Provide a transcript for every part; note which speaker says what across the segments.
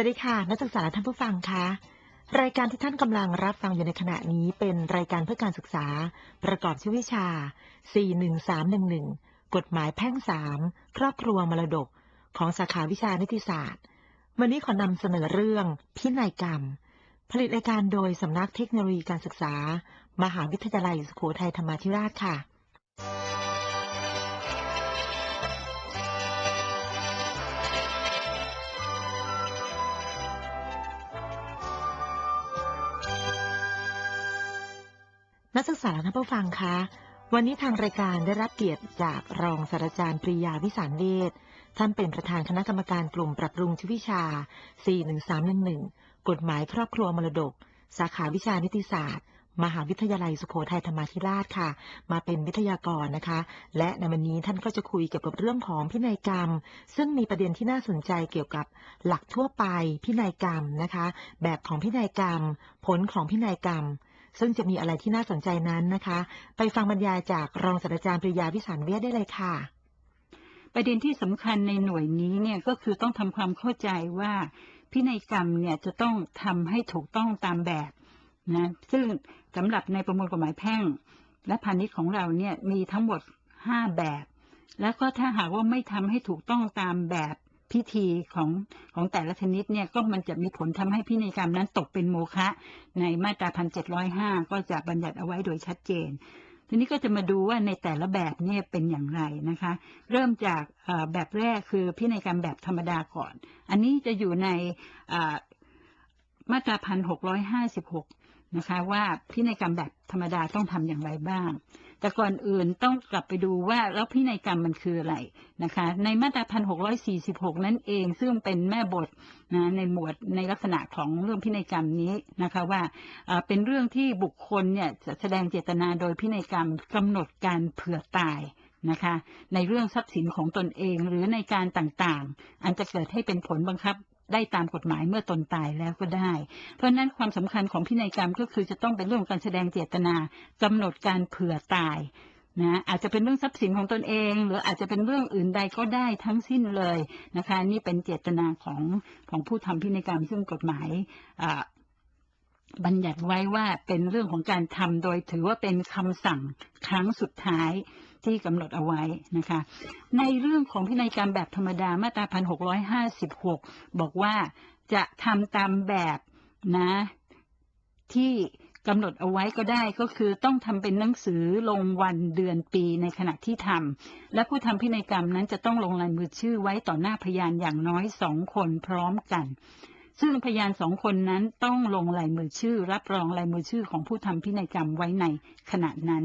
Speaker 1: วัสดีค่ะ นักศึกษาท่านผู้ฟังคะรายการที่ท่านกำลังรับฟังอยู่ในขณะนี้เป็นรายการเพื่อการศึกษา ประกอบชื่อวิชา 41311 กฎหมายแพ่งสามครอบครัวมรดก ของสาขาวิชานิติศาสตร์ วันนี้ขอนำเสนอเรื่องพินัยกรรม ผลิตรายการโดยสำนักเทคโนโลยีการศึกษา มหาวิทยาลัยสุโขทัยธรรมาธิราชค่ะ นักศึกษาท่านผู้ฟังคะ วันนี้ทางรายการได้รับเกียรติจากรองศาสตราจารย์ปริยาวิสารเวชท่านเป็นประธานคณะกรรมการกลุ่มปรับปรุงชีววิชา 41311 กฎหมายครอบครัวมรดก สาขาวิชานิติศาสตร์ มหาวิทยาลัยสุโขทัยธรรมาธิราชค่ะ มาเป็นวิทยากรนะคะ และในวันนี้ท่านก็จะคุยเกี่ยวกับเรื่องของพินัยกรรม ซึ่งมีประเด็นที่น่าสนใจเกี่ยวกับหลักทั่วไปพินัยกรรมนะคะ แบบของพินัยกรรม ผลของพินัยกรรม ซึ่งจะมีอะไรที่น่าสนใจนั้นนะคะ ไปฟังบรรยายจากรองศาสตราจารย์ปริยาวิสารเวชได้เลยค่ะ
Speaker 2: ประเด็นที่สำคัญในหน่วยนี้เนี่ยก็คือต้องทำความเข้าใจว่าพินัยกรรมเนี่ยจะต้องทำให้ถูกต้องตามแบบนะซึ่งสำหรับในประมวลกฎหมายแพ่ง และพาณิชย์ของเราเนี่ยมีทั้งหมดห้าแบบ แล้วก็ถ้าหากว่าไม่ทำให้ถูกต้องตามแบบ พิธีของของแต่ละชนิดเนี่ยก็มันจะมีผลทำให้พินัยกรรมนั้นตกเป็นโมฆะในมาตราพันเจ็ดร้อยห้าก็จะบัญญัติเอาไว้โดยชัดเจน ทีนี้ก็จะมาดูว่าในแต่ละแบบเนี่ยเป็นอย่างไรนะคะ เริ่มจากแบบแรกคือพินัยกรรมแบบธรรมดาก่อน อันนี้จะอยู่ในมาตราพันหกร้อยห้าสิบหกนะคะว่าพินัยกรรมแบบธรรมดาต้องทำอย่างไรบ้าง แต่ก่อนอื่นต้องกลับไปดูว่าแล้วพินัยกรรมมันคืออะไรนะคะ ในมาตราพันหกร้อยสี่สิบหกนั่นเอง ซึ่งเป็นแม่บทนะในหมวดในลักษณะของเรื่องพินัยกรรมนี้นะคะว่าเป็นเรื่องที่บุคคลเนี่ยจะแสดงเจตนาโดยพินัยกรรมกำหนดการเผื่อตายนะคะในเรื่องทรัพย์สินของตนเองหรือในการต่างๆ อันจะเกิดให้เป็นผลบังคับ ได้ตามกฎหมายเมื่อตนตายแล้วก็ได้ เพราะนั้นความสำคัญของพินัยกรรมก็คือจะต้องเป็นเรื่องการแสดงเจตนากำหนดการเผื่อตายนะอาจจะเป็นเรื่องทรัพย์สินของตนเอง หรืออาจจะเป็นเรื่องอื่นใดก็ได้ทั้งสิ้นเลยนะคะ นี่เป็นเจตนาของของผู้ทำพินัยกรรมซึ่งกฎหมายบัญญัติไว้ว่าเป็นเรื่องของการทำโดยถือว่าเป็นคำสั่งครั้งสุดท้าย ที่กำหนดเอาไว้นะคะ ในเรื่องของพินัยกรรมแบบธรรมดามาตราพันหกร้อยห้าสิบหกบอกว่าจะทำตามแบบนะที่กำหนดเอาไว้ก็ได้ก็คือต้องทำเป็นหนังสือลงวันเดือนปีในขณะที่ทำและผู้ทำพินัยกรรมนั้นจะต้องลงลายมือชื่อไว้ต่อหน้าพยานอย่างน้อยสองคนพร้อมกัน ซึ่งพยานสองคนนั้นต้องลงลายมือชื่อ รับรองลายมือชื่อของผู้ทำพินัยกรรมไว้ในขณะนั้น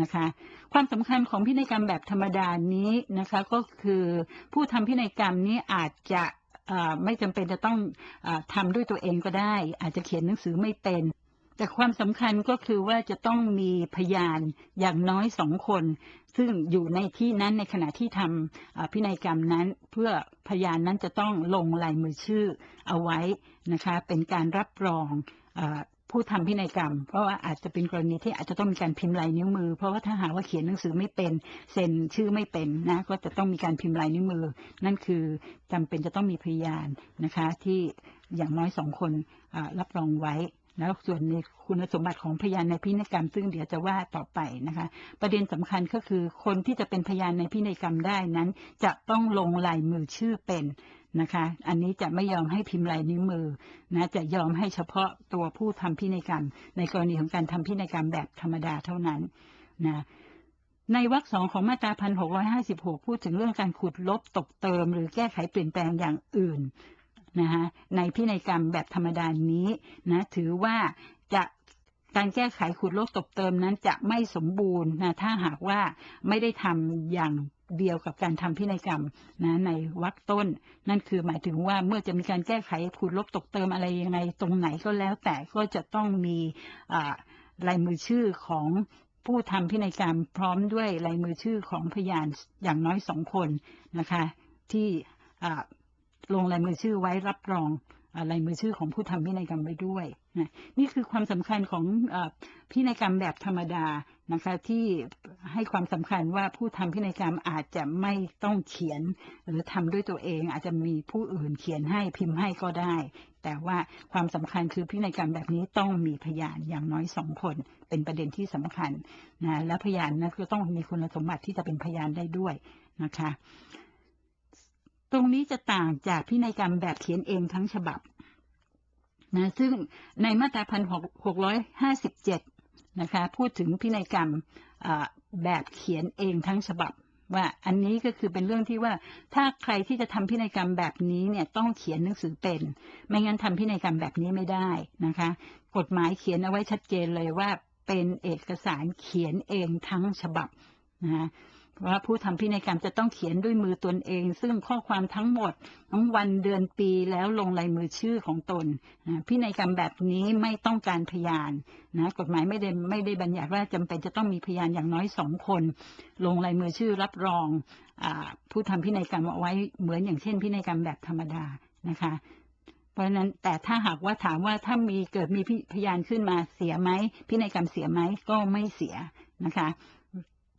Speaker 2: นะคะ ความสำคัญของพินัยกรรมแบบธรรมดานี้นะคะก็คือผู้ทำพินัยกรรมนี้อาจจะไม่จำเป็นจะต้องอทำด้วยตัวเองก็ได้ อาจจะเขียนหนังสือไม่เป็นแต่ความสำคัญก็คือว่าจะต้องมีพยานอย่างน้อยสองคน ซึ่งอยู่ในที่นั้นในขณะที่ทำพินัยกรรมนั้น เพื่อพยานนั้นจะต้องลงลายมือชื่อเอาไว้นะคะ เป็นการรับรอง ผู้ทำพินัยกรรม เพราะว่าอาจจะเป็นกรณีที่อาจจะต้องมีการพิมพ์ลายนิ้วมือ เพราะว่าถ้าหากว่าเขียนหนังสือไม่เป็นเซ็นชื่อไม่เป็นนะก็จะต้องมีการพิมพ์ลายนิ้วมือ นั่นคือจำเป็นจะต้องมีพยานนะคะที่อย่างน้อยสองคนรับรองไว้แล้วส่วนในคุณสมบัติของพยานในพินัยกรรม ซึ่งเดี๋ยวจะว่าต่อไปนะคะ ประเด็นสำคัญก็คือคนที่จะเป็นพยานในพินัยกรรมได้นั้น จะต้องลงลายมือชื่อเป็น นะคะ อันนี้จะไม่ยอมให้พิมพ์ลายนิ้วมือนะจะยอมให้เฉพาะตัวผู้ทำพินัยกรรม ในกรณีของการทำพินัยกรรมแบบธรรมดาเท่านั้นนะในวรรคสองของมาตราพันหกร้อยห้าสิบหกพูดถึงเรื่องการขุดลบตกเติม หรือแก้ไขเปลี่ยนแปลงอย่างอื่นนะคะในพินัยกรรมแบบธรรมดานี้นะถือว่าจะการแก้ไขขุดลบตกเติมนั้นจะไม่สมบูรณ์นะถ้าหากว่าไม่ได้ทำอย่าง เดียวกับการทำพินัยกรรมนะในวรรคต้น นั่นคือหมายถึงว่าเมื่อจะมีการแก้ไขขูดลบตกเติมอะไรยังไงตรงไหนก็แล้ว แต่ก็จะต้องมีลายมือชื่อของผู้ทำพินัยกรรมพร้อมด้วยลายมือชื่อของพยานอย่างน้อยสองคนนะคะที่ลงลายมือชื่อไว้รับรองลายมือชื่อของผู้ทำพินัยกรรมไว้ด้วยนะนี่คือความสำคัญของอพินัยกรรมแบบธรรมดา นะคะ ที่ให้ความสำคัญว่าผู้ทำพินัยกรรมอาจจะไม่ต้องเขียน หรือทำด้วยตัวเอง อาจจะมีผู้อื่นเขียนให้พิมพ์ให้ก็ได้ แต่ว่าความสำคัญคือพินัยกรรมแบบนี้ต้องมีพยานอย่างน้อยสองคน เป็นประเด็นที่สำคัญนะและพยานนั้นก็ต้องมีคุณสมบัติที่จะเป็นพยานได้ด้วยนะคะ ตรงนี้จะต่างจากพินัยกรรมแบบเขียนเองทั้งฉบับนะซึ่งในมาตราพันหกร้อยห้าสิบเจ็ด นะคะพูดถึงพินัยกรรมแบบเขียนเองทั้งฉบับ ว่าอันนี้ก็คือเป็นเรื่องที่ว่าถ้าใครที่จะทำพินัยกรรมแบบนี้เนี่ยต้องเขียนหนังสือเป็น ไม่งั้นทำพินัยกรรมแบบนี้ไม่ได้นะคะ กฎหมายเขียนเอาไว้ชัดเจนเลยว่าเป็นเอกสารเขียนเองทั้งฉบับนะ ว่าผู้ทำพินัยกรรมจะต้องเขียนด้วยมือตนเอง ซึ่งข้อความทั้งหมดทั้งวันเดือนปีแล้วลงลายมือชื่อของตนนะพินัยกรรมแบบนี้ไม่ต้องการพยานนะกฎหมายไม่ได้ไม่ได้บัญญัติว่าจำเป็นจะต้องมีพยานอย่างน้อยสองคน ลงลายมือชื่อรับรองอผู้ทำพินัยกรรมเอาไว้เหมือนอย่างเช่น พินัยกรรมแบบธรรมดานะคะเพราะฉะนั้นแต่ถ้าหากว่าถามว่าถ้ามีเกิดมีพยานขึ้นมาเสียไหมพินัยกรรมเสียไหมก็ไม่เสียนะคะ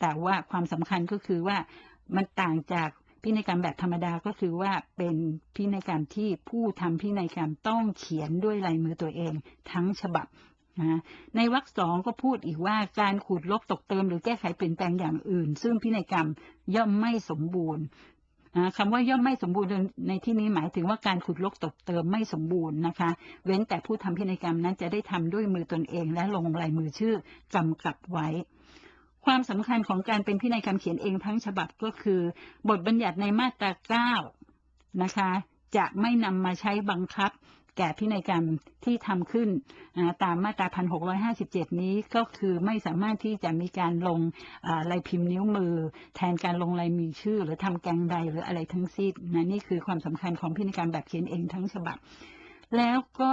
Speaker 2: แต่ว่าความสำคัญก็คือว่ามันต่างจากพินัยกรรมแบบธรรมดาก็คือว่าเป็นพินัยกรรมที่ผู้ทำพินัยกรรมต้องเขียนด้วยลายมือตัวเองทั้งฉบับนะในวรรคสองก็พูดอีกว่าการขูดลบตกเติมหรือแก้ไขเปลี่ยนแปลงอย่างอื่น ซึ่งพินัยกรรมย่อมไม่สมบูรณ์คำว่าย่อมไม่สมบูรณ์ในที่นี้หมายถึงว่าการขุดลบตกเติมไม่สมบูรณ์นะคะ เว้นแต่ผู้ทำพินัยกรรมนั้นจะได้ทำด้วยมือตนเอง และลงลายมือชื่อกำกับไว้ ความสำคัญของการเป็นพินัยกรรมเขียนเองทั้งฉบับก็คือ บทบัญญัติในมาตรา9นะคะ จะไม่นำมาใช้บังคับ แก่พินัยกรรมที่ทำขึ้นตามมาตรา1657นี้ก็คือไม่สามารถที่จะมีการลงลายพิมพ์นิ้วมือ แทนการลงลายมือชื่อ หรือทำแกงใดหรืออะไรทั้งสิ้นนะนี่คือความสำคัญของพินัยกรรมแบบเขียนเองทั้งฉบับ แล้วก็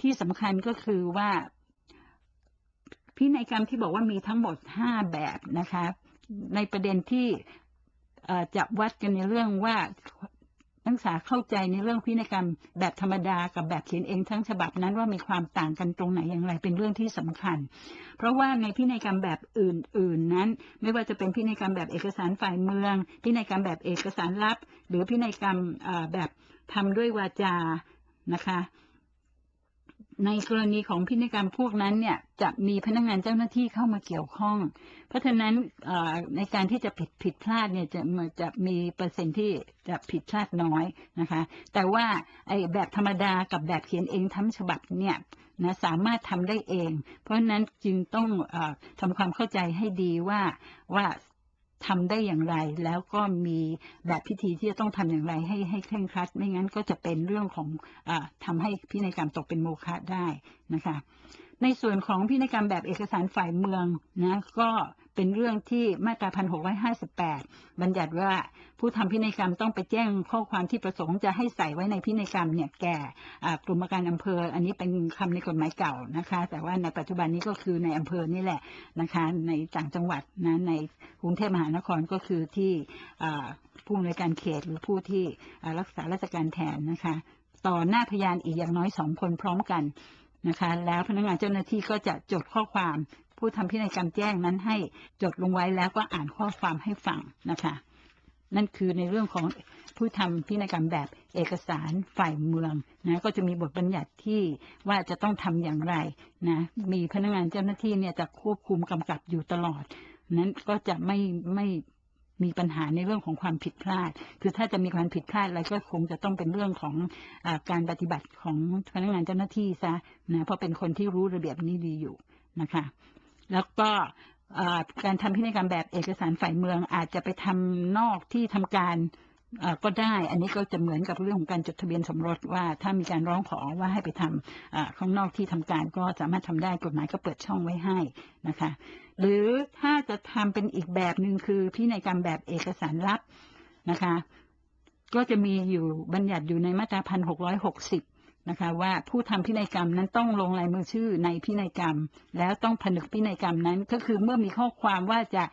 Speaker 2: ที่สำคัญก็คือว่า พินัยกรรมที่บอกว่ามีทั้งหมดห้าแบบนะคะ ในประเด็นที่จะวัดกันในเรื่องว่านักศึกษาเข้าใจในเรื่องพินัยกรรมแบบธรรมดากับแบบเขียนเองทั้งฉบับนั้นว่ามีความต่างกันตรงไหนอย่างไรเป็นเรื่องที่สำคัญ เพราะว่าในพินัยกรรมแบบอื่น ๆ นั้น ไม่ว่าจะเป็นพินัยกรรมแบบเอกสารฝ่ายเมือง พินัยกรรมแบบเอกสารลับ หรือพินัยกรรมแบบทำด้วยวาจานะคะ ในกรณีของพินัยกรรมพวกนั้นเนี่ยจะมีพนักงานเจ้าหน้าที่เข้ามาเกี่ยวข้อง เพราะฉะนั้นในการที่จะผิดผิดพลาดเนี่ยจะจะมีเปอร์เซ็นต์ที่จะผิดพลาดน้อยนะคะ แต่ว่าไอ้แบบธรรมดากับแบบเขียนเองทั้งฉบับเนี่ยนะสามารถทำได้เอง เพราะฉะนั้นจึงต้องอทำความเข้าใจให้ดีว่าว่า ทำได้อย่างไร แล้วก็มีแบบพิธีที่จะต้องทำอย่างไรให้ให้เคร่งครัด ไม่งั้นก็จะเป็นเรื่องของอทำให้พินัยกรรมตกเป็นโมฆะได้นะคะ ในส่วนของพินัยกรรมแบบเอกสารฝ่ายเมืองนะก็ เป็นเรื่องที่มาตราพันหกร้อยห้าสิบแปดบัญญัติว่าผู้ทำพินัยกรรมต้องไปแจ้งข้อความที่ประสงค์จะให้ใส่ไว้ในพินัยกรรมเนี่ยแก่กลุ่มการอำเภอ อันนี้เป็นคำในกฎหมายเก่านะคะ แต่ว่าในปัจจุบันนี้ก็คือในอำเภอนี่แหละนะคะในต่างจังหวัดนะในกรุงเทพมหานครก็คือที่ผู้ในการเขตหรือผู้ที่รักษาราชการแทนนะคะ ต่อหน้าพยานอีกอย่างน้อยสองคนพร้อมกันนะคะแล้วพนักงานเจ้าหน้าที่ก็จะจดข้อความ ผู้ทำพินัยกรรมแจ้งนั้นให้จดลงไว้แล้วก็อ่านข้อความให้ฟังนะคะ นั่นคือในเรื่องของผู้ทำพินัยกรรมแบบเอกสารฝ่ายเมืองนะก็จะมีบทบัญญัติที่ว่าจะต้องทำอย่างไรนะมีพนักงานเจ้าหน้าที่เนี่ยจะควบคุมกำกับอยู่ตลอด นั้นก็จะไม่ไม่มีปัญหาในเรื่องของความผิดพลาด คือถ้าจะมีความผิดพลาดอะไรก็คงจะต้องเป็นเรื่องของอการปฏิบัติของพนักงานเจ้าหน้าที่ซะนะ เพราะเป็นคนที่รู้ระเบียบนี้ดีอยู่นะคะ แล้วก็การทำพินัยกรรมแบบเอกสารฝ่ายเมืองอาจจะไปทำนอกที่ทำการก็ได้ อันนี้ก็จะเหมือนกับเรื่องของการจดทะเบียนสมรสว่า ถ้ามีการร้องขอว่าให้ไปทำข้างนอกที่ทำการก็สามารถทำได้กฎหมายก็เปิดช่องไว้ให้นะคะ หรือถ้าจะทำเป็นอีกแบบหนึ่งคือพินัยกรรมแบบเอกสารลับนะคะ ก็จะมีอยู่บัญญัติอยู่ในมาตราพันหกร้อยหกสิบ นะคะว่าผู้ทำพินัยกรรมนั้นต้องลงลายมือชื่อในพินัยกรรม แล้วต้องผนึกพินัยกรรมนั้น ก็คือเมื่อมีข้อความว่าจะ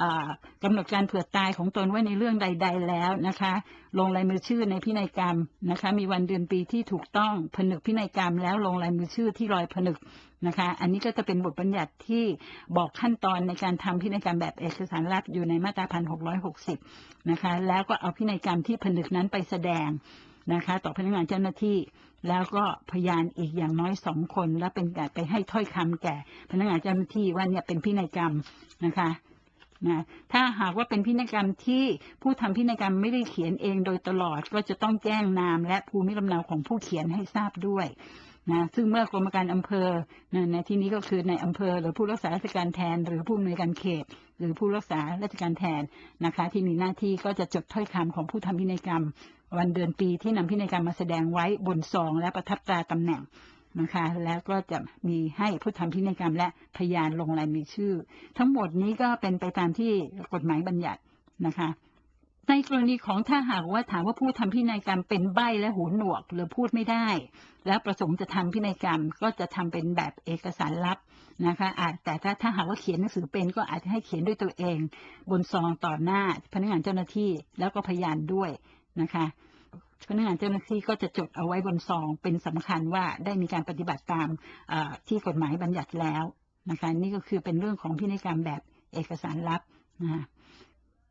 Speaker 2: อ่ากำหนดการเผื่อตายของตนไว้ในเรื่องใด ๆ แล้วนะคะ ลงลายมือชื่อในพินัยกรรมนะคะ มีวันเดือนปีที่ถูกต้องผนึกพินัยกรรม แล้วลงลายมือชื่อที่รอยผนึกนะคะ อันนี้ก็จะเป็นบทบัญญัติที่บอกขั้นตอนในการทำพินัยกรรมแบบเอกสารลับอยู่ในมาตราพันหกร้อยหกสิบนะคะ แล้วก็เอาพินัยกรรมที่ผนึกนั้นไปแสดง นะคะ ต่อพนักงานเจ้าหน้าที่ แล้วก็พยานอีกอย่างน้อยสองคน และเป็นการไปให้ถ้อยคำแก่ พนักงานเจ้าหน้าที่ว่าเนี่ยเป็นพินัยกรรมนะคะนะถ้าหากว่าเป็นพินัยกรรมที่ผู้ทำพินัยกรรมไม่ได้เขียนเองโดยตลอดก็จะต้องแจ้งนาม และภูมิลำเนาของผู้เขียนให้ทราบด้วยนะซึ่งเมื่อกรมการอำเภอนะในที่นี้ก็คือในอำเภอ หรือผู้รักษาราชการแทน หรือผู้อำนวยการเขต หรือผู้รักษาราชการแทนนะคะ ที่มีหน้าที่ก็จะจดถ้อยคำของผู้ทำพินัยกรรม วันเดือนปีที่นำพินัยกรรมมาแสดงไว้บนซองและประทับตราตำแหน่งนะคะ แล้วก็จะมีให้ผู้ทำพินัยกรรมและพยานลงลายมือชื่อ ทั้งหมดนี้ก็เป็นไปตามที่กฎหมายบัญญัตินะคะในกรณีของถ้าหากว่าถามว่าผู้ทำพินัยกรรมเป็นใบ้และหูหนวกหรือพูดไม่ได้ แล้วประสงค์จะทำพินัยกรรมก็จะทำเป็นแบบเอกสารลับนะคะอาจแต่ถ้าถ้าหากว่าเขียนหนังสือเป็นก็อาจจะให้เขียนด้วยตัวเอง บนซองต่อหน้าพนักงานเจ้าหน้าที่แล้วก็พยานด้วย นะคะพนักงานเจ้าหน้าที่ก็จะจดเอาไว้บนซองเป็นสำคัญว่าได้มีการปฏิบัติตามที่กฎหมายบัญญัติแล้วนะคะนี่ก็คือเป็นเรื่องของพินัยกรรมแบบเอกสารลับนะคะ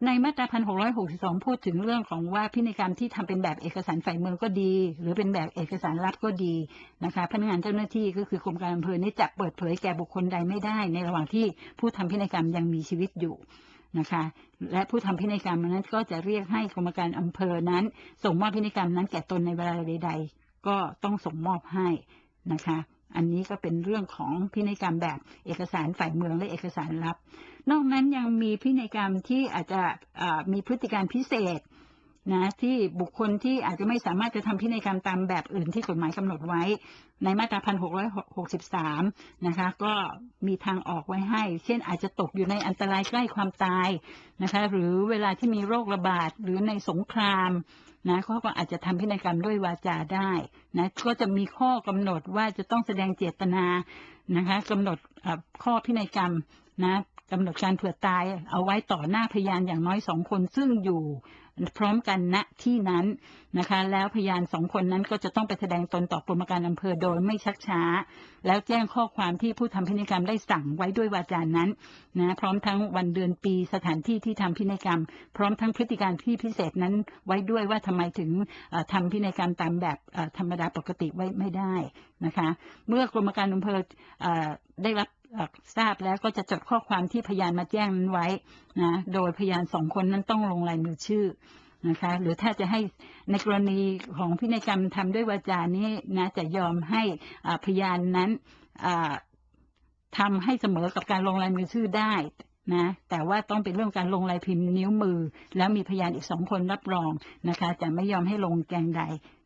Speaker 2: ในมาตราพันหกร้อยหกสิบสองพูดถึงเรื่องของว่าพินัยกรรมที่ทำเป็นแบบเอกสารฝ่ายเมืองก็ดี หรือเป็นแบบเอกสารลับก็ดีนะคะพนักงานเจ้าหน้าที่ก็คือกรมการอำเภอนี่จะเปิดเผยแก่บุคคลใดไม่ได้ ในระหว่างที่ผู้ทำพินัยกรรมยังมีชีวิตอยู่ นะคะ และผู้ทำพินัยกรรมนั้นก็จะเรียกให้กรรมการอำเภอนั้น ส่งมอบพินัยกรรมนั้นแก่ตนในเวลาใด ๆ ก็ต้องส่งมอบให้นะคะ อันนี้ก็เป็นเรื่องของพินัยกรรมแบบเอกสารฝ่ายเมืองและเอกสารลับ นอกนั้นยังมีพินัยกรรมที่อาจจะมีพฤติการพิเศษ นะที่บุคคลที่อาจจะไม่สามารถจะทำพินัยกรรมตามแบบอื่นที่กฎหมายกำหนดไว้ ในมาตราพันหกร้อยหกสิบสามนะคะก็มีทางออกไว้ให้ เช่นอาจจะตกอยู่ในอันตรายใกล้ความตายนะคะหรือเวลาที่มีโรคระบาดหรือในสงครามนะเขาก็อาจจะทำพินัยกรรมด้วยวาจาได้นะก็จะมีข้อกำหนดว่าจะต้องแสดงเจตนานะคะกำหนดข้อพินัยกรรมนะกำหนดการเผื่อตายเอาไว้ต่อหน้าพยานอย่างน้อยสองคนซึ่งอยู่ พร้อมกันณที่นั้นนะคะ แล้วพยานสองคนนั้นก็จะต้องไปแสดงตนต่อกรมการอำเภอโดยไม่ชักช้า แล้วแจ้งข้อความที่ผู้ทำพินัยกรรมได้สั่งไว้ด้วยวาจานั้นนะพร้อมทั้งวันเดือนปีสถานที่ที่ทำพินัยกรรม พร้อมทั้งพฤติการที่พิเศษนั้นไว้ด้วยว่าทำไมถึงทำพินัยกรรมตามแบบธรรมดาปกติไว้ไม่ได้นะคะ เมื่อกรมการอำเภอได้รับ ทราบแล้วก็จะจดข้อความที่พยานมาแจ้งนั้นไว้นะโดยพยานสองคนนั้นต้องลงลายมือชื่อนะคะหรือถ้าจะให้ในกรณีของพินัยกรรมทำด้วยวาจานี้นะจะยอมให้พยานนั้นอ่าทำให้เสมอกับการลงลายมือชื่อได้นะแต่ว่าต้องเป็นเรื่องการลงลายพิมพ์นิ้วมือ แล้วมีพยานอีกสองคนรับรองนะคะจะไม่ยอมให้ลงแกงใด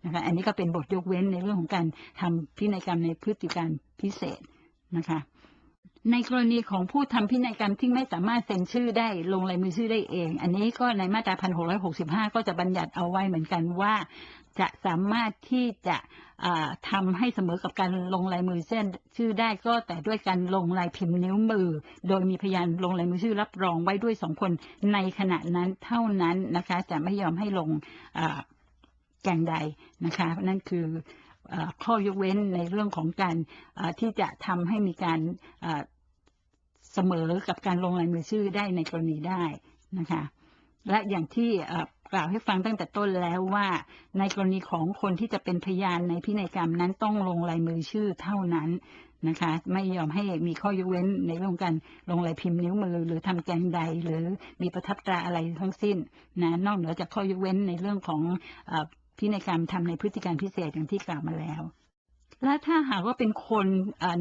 Speaker 2: นะคะอันนี้ก็เป็นบทยกเว้นในเรื่องของการทำพินัยกรรมในพฤติการพิเศษนะคะ ในกรณีของผู้ทำพินัยกรรมที่ไม่สามารถเซ็นชื่อได้ลงลายมือชื่อได้เอง อันนี้ก็ในมาตราพันหกร้อยหกสิบห้าก็จะบัญญัติเอาไว้เหมือนกันว่า จะสามารถที่จะอ่าทำให้เสมอกับการลงลายมือเส้นชื่อได้ก็แต่ด้วยการลงลายพิมพ์นิ้วมือ โดยมีพยานลงลายมือชื่อรับรองไว้ด้วยสองคนในขณะนั้นเท่านั้นนะคะ จะไม่ยอมให้ลงแกงใดนะคะ นั่นคืออข้อยกเว้นในเรื่องของการที่จะทำให้มีการ เสมอกับการลงลายมือชื่อได้ในกรณีได้นะคะ และอย่างที่กล่าวให้ฟังตั้งแต่ต้นแล้วว่า ในกรณีของคนที่จะเป็นพยานในพินัยกรรมนั้นต้องลงลายมือชื่อเท่านั้นนะคะ ไม่ยอมให้มีข้อยกเว้นในเรื่องการลงลายพิมพ์นิ้วมือ หรือทำแกงใด หรือมีประทับตราอะไรทั้งสิ้นนะนอกเหนือจากข้อยกเว้นในเรื่องของอพินัยกรรมทำในพฤติการพิเศษอย่างที่กล่าวมาแล้ว และถ้าหากว่าเป็นคน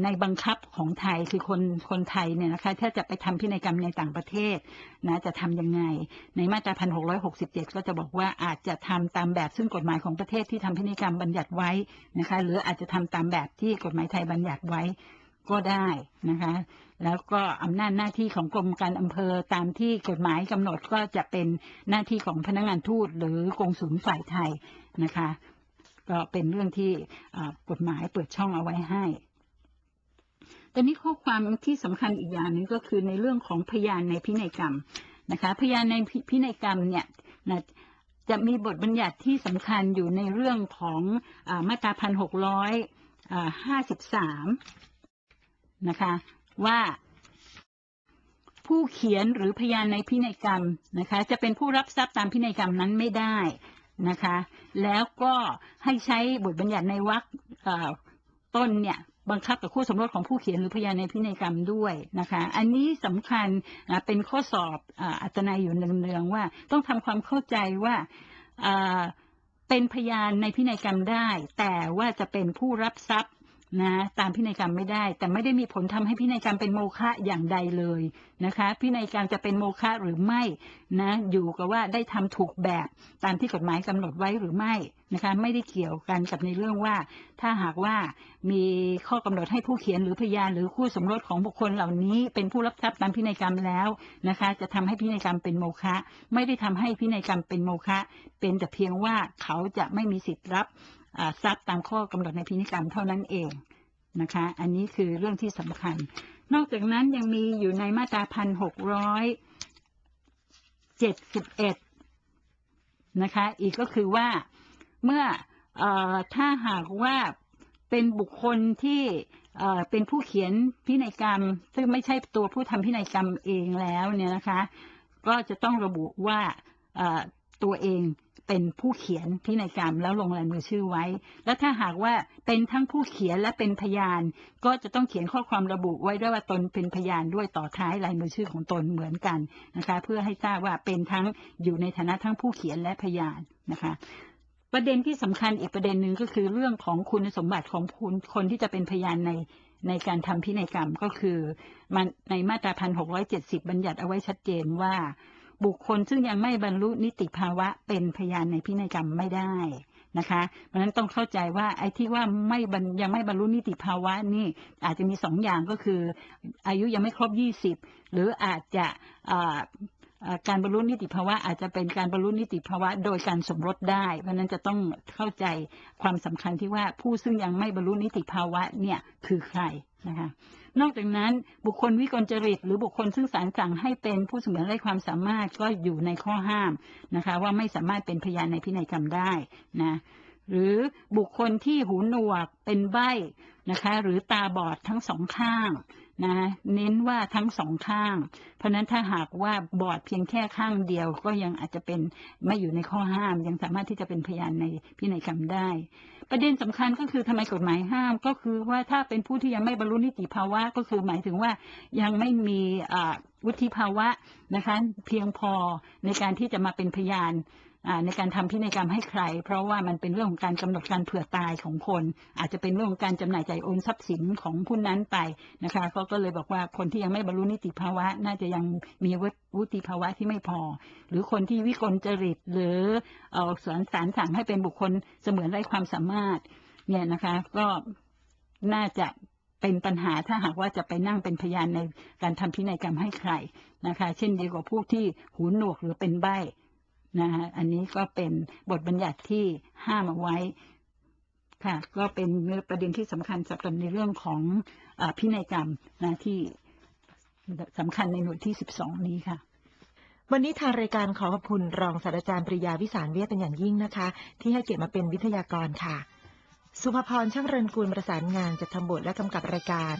Speaker 2: ในบังคับของไทยคือคนคนไทยเนี่ยนะคะถ้าจะไปทำพินัยกรรมในต่างประเทศนะจะทำยังไง ในมาตราพันหกร้อยหกสิบเจ็ดก็จะบอกว่าอาจจะทำตามแบบซึ่งกฎหมายของประเทศที่ทำพินัยกรรมบัญญัติไว้นะคะหรืออาจจะทำตามแบบที่กฎหมายไทยบัญญัติไว้ก็ได้นะคะ แล้วก็อำนาจหน้าที่ของกรมการอำเภอตามที่กฎหมายกำหนดก็จะเป็นหน้าที่ของพนักงานทูตหรือกงสุลฝ่ายไทยนะคะ ก็เป็นเรื่องที่กฎหมายเปิดช่องเอาไว้ให้แต่นี้ข้อความที่สำคัญอีกอย่างหนึ่งก็คือในเรื่องของพยานในพินัยกรรมนะคะ พยานในพิพินัยกรรมเนี่ยนะจะมีบทบัญญัติที่สำคัญอยู่ในเรื่องของอมาตราพันหกร้อยห้าสิบสามนะคะว่าผู้เขียนหรือพยานในพินัยกรรมนะคะ จะเป็นผู้รับทรัพย์ตามพินัยกรรมนั้นไม่ได้ นะคะ แล้วก็ให้ใช้บทบัญญัติในวรรคต้นเนี่ยบังคับกับคู่สมรสของผู้เขียนหรือพยานในพินัยกรรมด้วยนะคะ อันนี้สำคัญเป็นข้อสอบอัตนายอยู่เนืองๆว่าต้องทำความเข้าใจว่าอ่าเป็นพยานในพินัยกรรมได้ แต่ว่าจะเป็นผู้รับทรัพย์ นะตามพินัยกรรมไม่ได้ แต่ไม่ได้มีผลทำให้พินัยกรรมเป็นโมฆะอย่างใดเลยนะคะ พินัยกรรมจะเป็นโมฆะหรือไม่นะอยู่กับว่าได้ทำถูกแบบตามที่กฎหมายกำหนดไว้หรือไม่นะคะไม่ได้เกี่ยวกันกับในเรื่องว่า ถ้าหากว่ามีข้อกำหนดให้ผู้เขียนหรือพยานหรือคู่สมรสของบุคคลเหล่านี้ เป็นผู้รับทรัพย์ตามพินัยกรรมแล้วนะคะ จะทำให้พินัยกรรมเป็นโมฆะไม่ได้ทำให้พินัยกรรมเป็นโมฆะเป็นแต่เพียงว่าเขาจะไม่มีสิทธิ์รับ ทรัพย์ตามข้อกำหนดในพินัยกรรมเท่านั้นเองนะคะ อันนี้คือเรื่องที่สำคัญ นอกจากนั้นยังมีอยู่ในมาตราพันหกร้อยเจ็ดสิบเอ็ดนะคะ อีกก็คือว่าเมื่อออถ้าหากว่าเป็นบุคคลที่เป็นผู้เขียนพินัยกรรม ซึ่งไม่ใช่ตัวผู้ทำพินัยกรรมเองแล้วเนี่ยนะคะ ก็จะต้องระบุว่าตัวเอง เป็นผู้เขียนพินัยกรรมแล้วลงลายมือชื่อไว้ แล้วถ้าหากว่าเป็นทั้งผู้เขียนและเป็นพยาน ก็จะต้องเขียนข้อความระบุไว้ด้วยว่าตนเป็นพยานด้วยต่อท้ายลายมือชื่อของตนเหมือนกันนะคะเพื่อให้ทราบว่าเป็นทั้งอยู่ในฐานะทั้งผู้เขียนและพยานนะคะประเด็นที่สำคัญอีกประเด็นหนึ่งก็คือเรื่องของคุณสมบัติของคนคนที่จะเป็นพยานในในการทำพินัยกรรมก็คือมันในมาตราพันหกร้อยเจ็ดสิบบัญญัติเอาไว้ชัดเจนว่า บุคคลซึ่งยังไม่บรรลุนิติภาวะเป็นพยานในพินัยกรรมไม่ได้นะคะเพราะฉะนั้นต้องเข้าใจว่าไอ้ที่ว่าไม่บรรยังไม่บรรลุนิติภาวะนี่อาจจะมีสองอย่างก็คือ อายุยังไม่ครบยี่สิบหรืออาจจะการบรรลุนิติภาวะอาจจะเป็นการบรรลุนิติภาวะโดยการสมรสได้ เพราะฉะนั้นจะต้องเข้าใจความสำคัญที่ว่าผู้ซึ่งยังไม่บรรลุนิติภาวะเนี่ยคือใครนะคะ นอกจากนั้นบุคคลวิกลจริต หรือบุคคลซึ่งศาลสั่งให้เป็นผู้เสมือนไร้ความสามารถก็อยู่ในข้อห้ามนะคะว่าไม่สามารถเป็นพยานในพินัยกรรมได้นะหรือบุคคลที่หูหนวกเป็นใบ้นะคะหรือตาบอดทั้งสองข้างนะเน้นว่าทั้งสองข้าง เพราะฉะนั้นถ้าหากว่าบอดเพียงแค่ข้างเดียวก็ยังอาจจะเป็นไม่อยู่ในข้อห้าม ยังสามารถที่จะเป็นพยานในพินัยกรรมได้ ประเด็นสำคัญก็คือทำไมกฎหมายห้ามก็คือว่าถ้าเป็นผู้ที่ยังไม่บรรลุนิติภาวะก็คือหมายถึงว่ายังไม่มีวุฒิภาวะนะคะเพียงพอในการที่จะมาเป็นพยาน ในการทำพินัยกรรมให้ใคร เพราะว่ามันเป็นเรื่องของการกำหนดการเผื่อตายของคน อาจจะเป็นเรื่องของการจำหน่ายจ่ายโอนทรัพย์สินของผู้นั้นไปนะคะก็ก็เลยบอกว่าคนที่ยังไม่บรรลุนิติภาวะ น่าจะยังมีวุฒิภาวะที่ไม่พอ หรือคนที่วิกลจริตหรือเอ่อสารสารสั่งให้เป็นบุคคลเสมือนไร้ความสามารถเนี่ยนะคะก็น่าจะเป็นปัญหาถ้าหากว่าจะไปนั่งเป็นพยานในการทำพินัยกรรมให้ใครนะคะ เช่นเดียวกับผู้ที่หูหนวกหรือเป็นใบ นะฮะอันนี้ก็เป็นบทบัญญัติที่ห้ามเอาไว้ค่ะ ก็เป็นประเด็นที่สำคัญสำหรับในเรื่องของอพินัยกรรมนะที่สำคัญในหน่วยที่สิบสองนี้ค่ะ
Speaker 1: วันนี้ทางรายการขอขอบคุณรองศาสตราจารย์ปริยาวิสารเวทเป็นอย่างยิ่งนะคะ ที่ให้เกียรติมาเป็นวิทยากรค่ะ สุภพรช่างเริญกุลประสานงานจัดทำบทและกำกับรายการ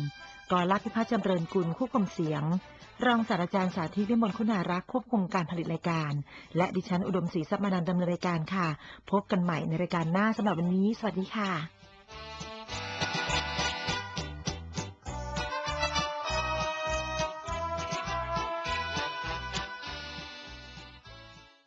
Speaker 1: กรลักษณ์พิพัฒน์จำเริญกุลควบคุมเสียง รองศาสตราจารย์สาธิตวิมลคุณารักษ์ควบคุมการผลิตรายการ และดิฉันอุดมศรีทรัพย์มานันท์ดำเนินรายการค่ะ พบกันใหม่ในรายการหน้าสำหรับวันนี้ สวัสดีค่ะ